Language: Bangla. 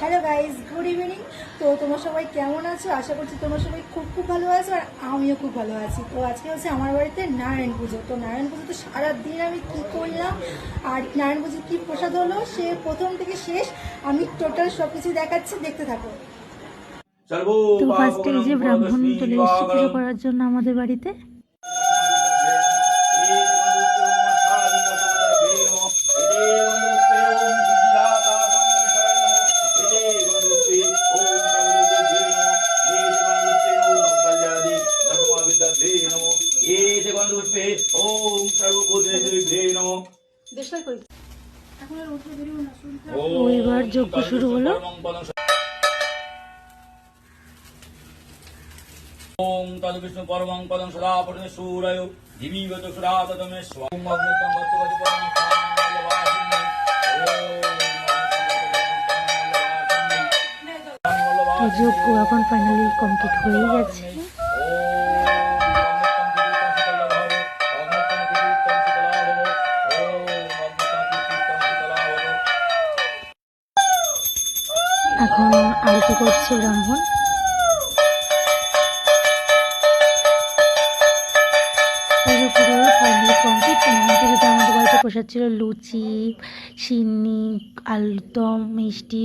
হ্যালো গাইজ গুড ইভিনিং তো তোমরা সবাই কেমন আছো? আশা করছি তোমরা সবাই খুব খুব ভালো আছো আর আমিও খুব ভালো আছি। তো আজকে হচ্ছে আমার বাড়িতে নারায়ণ পুজো। তো নারায়ণ পুজো তো সারাদিন আমি কি করলাম? আর নারায়ণ পুজো কী প্রসাদ হলো? সে প্রথম থেকে শেষ আমি টোটাল সব কিছু দেখাচ্ছি। দেখতে থাকো। তো ফার্স্টে এই যে ব্রাহ্মণ চলে এসেছে পুজো করার জন্য আমাদের বাড়িতে। ওম সর্বভূতেভ্যে নমঃ ও এবার যজ্ঞ শুরু হলো। ওম তদ বিষ্ণু পরমং পদং সদা পূর্ণ সূরয়। জীবীবত সদা তদমে স্বং অগ্নিতং গচ্ছগতি পরমং যজ্ঞ এখন ফাইনালি কমপ্লিট হয়েই গেছে এখন আরতি করছে ব্রাহ্মণ পুরো ছিল লুচি সিন্নি আলুদম মিষ্টি